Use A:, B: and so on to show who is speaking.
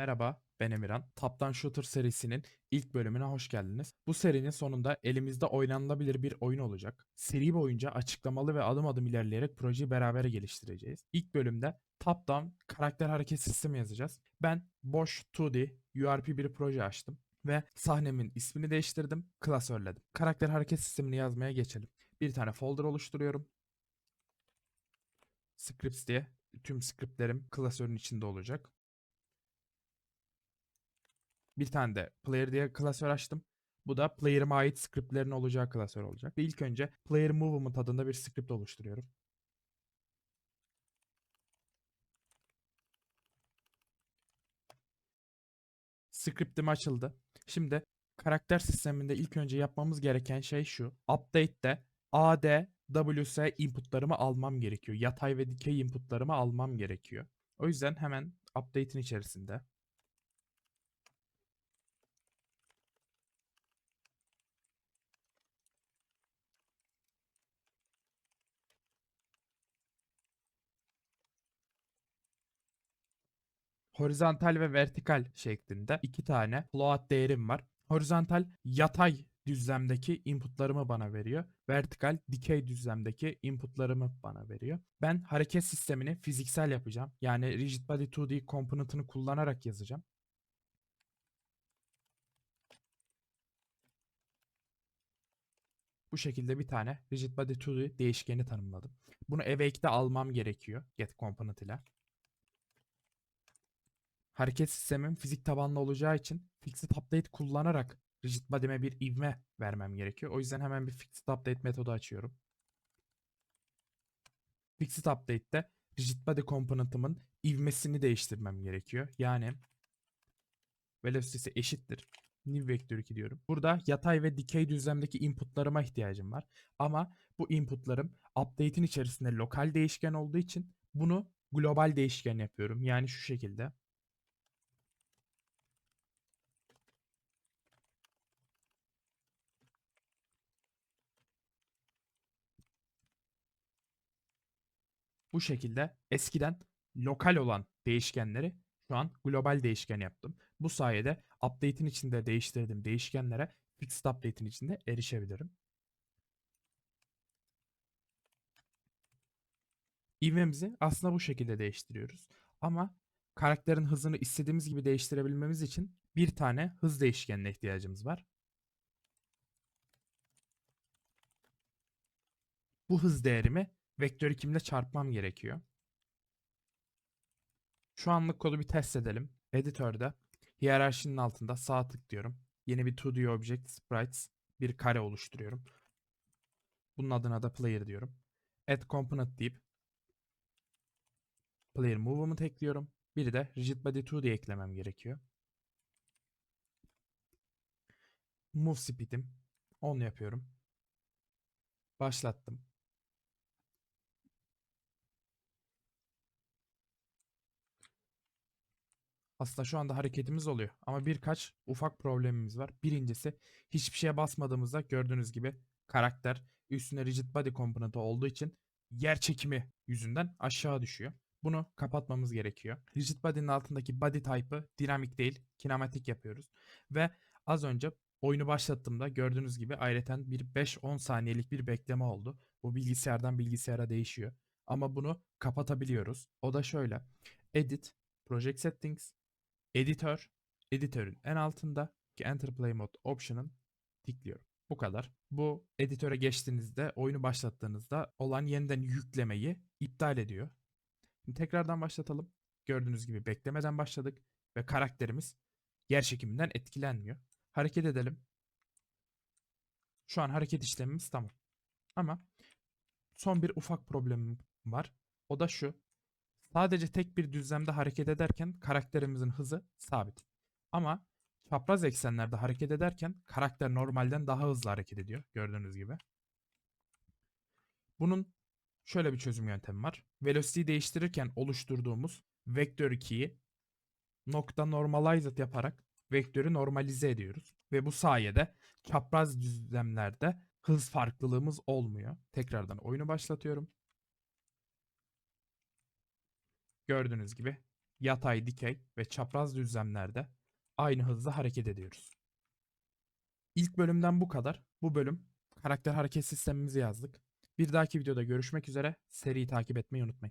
A: Merhaba, ben Emirhan. Top-Down Shooter serisinin ilk bölümüne hoş geldiniz. Bu serinin sonunda elimizde oynanılabilir bir oyun olacak. Seri boyunca açıklamalı ve adım adım ilerleyerek projeyi beraber geliştireceğiz. İlk bölümde Top-Down karakter hareket sistemi yazacağız. Ben boş 2D URP bir proje açtım ve sahnemin ismini değiştirdim, klasörledim. Karakter hareket sistemini yazmaya geçelim. Bir tane folder oluşturuyorum. Scripts diye tüm scriptlerim klasörün içinde olacak. Bir tane de player diye klasör açtım. Bu da player'ıma ait scriptlerin olacağı klasör olacak. Ve ilk önce player movement adında bir script oluşturuyorum. Script'im açıldı. Şimdi karakter sisteminde ilk önce yapmamız gereken şey şu. Update'de AD, WS inputlarımı almam gerekiyor. Yatay ve dikey inputlarımı almam gerekiyor. O yüzden hemen update'in içerisinde horizontal ve vertikal şeklinde iki tane float değerim var. Horizontal yatay düzlemdeki inputlarımı bana veriyor. Vertikal dikey düzlemdeki inputlarımı bana veriyor. Ben hareket sistemini fiziksel yapacağım. Yani rigid body 2D komponentini kullanarak yazacağım. Bu şekilde bir tane rigid body 2D değişkeni tanımladım. Bunu awake'de almam gerekiyor get component ile. Hareket sistemim fizik tabanlı olacağı için fixed update kullanarak rigid body'me bir ivme vermem gerekiyor. O yüzden hemen bir fixed update metodu açıyorum. Fixed update'te rigid body komponentimin ivmesini değiştirmem gerekiyor. Yani velocity'si eşittir. New vektör 2 diyorum. Burada yatay ve dikey düzlemdeki inputlarıma ihtiyacım var. Ama bu inputlarım update'in içerisinde lokal değişken olduğu için bunu global değişken yapıyorum. Yani şu şekilde. Bu şekilde eskiden lokal olan değişkenleri şu an global değişken yaptım. Bu sayede update'in içinde değiştirdiğim değişkenlere fixed update'in içinde erişebilirim. ivmemizi aslında bu şekilde değiştiriyoruz. Ama karakterin hızını istediğimiz gibi değiştirebilmemiz için bir tane hız değişkenine ihtiyacımız var. Bu hız değerimi vektör 2 ile çarpmam gerekiyor. Şu anlık kodu bir test edelim. Editörde hiyerarşinin altında sağ tıklıyorum. Yeni bir 2D Object Sprites bir kare oluşturuyorum. Bunun adına da player diyorum. Add component deyip player movement ekliyorum. Bir de rigid body 2 diye eklemem gerekiyor. Move speed'im 10 yapıyorum. Başlattım. Aslında şu anda hareketimiz oluyor ama birkaç ufak problemimiz var. Birincisi hiçbir şeye basmadığımızda gördüğünüz gibi karakter üstüne rigid body komponenti olduğu için yer çekimi yüzünden aşağı düşüyor. Bunu kapatmamız gerekiyor. Rigid body'nin altındaki body type'ı dinamik değil, kinematik yapıyoruz. Ve az önce oyunu başlattığımda gördüğünüz gibi ayrıca bir 5-10 saniyelik bir bekleme oldu. Bu bilgisayardan bilgisayara değişiyor. Ama bunu kapatabiliyoruz. O da şöyle. Edit, Project Settings, Editör, editörün en altında ki Enter Play Mode option'ın tıklıyorum. Bu kadar. Bu editöre geçtiğinizde, oyunu başlattığınızda olan yeniden yüklemeyi iptal ediyor. Şimdi tekrardan başlatalım. Gördüğünüz gibi beklemeden başladık ve karakterimiz yer çekiminden etkilenmiyor. Hareket edelim. Şu an hareket işlemimiz tamam. Ama son bir ufak problemim var. O da şu. Sadece tek bir düzlemde hareket ederken karakterimizin hızı sabit. Ama çapraz eksenlerde hareket ederken karakter normalden daha hızlı hareket ediyor gördüğünüz gibi. Bunun şöyle bir çözüm yöntemi var. Velocity değiştirirken oluşturduğumuz vektör 2'yi nokta normalized yaparak vektörü normalize ediyoruz. Ve bu sayede çapraz düzlemlerde hız farklılığımız olmuyor. Tekrardan oyunu başlatıyorum. Gördüğünüz gibi yatay, dikey ve çapraz düzlemlerde aynı hızda hareket ediyoruz. İlk bölümden bu kadar. Bu bölüm karakter hareket sistemimizi yazdık. Bir dahaki videoda görüşmek üzere. Seriyi takip etmeyi unutmayın.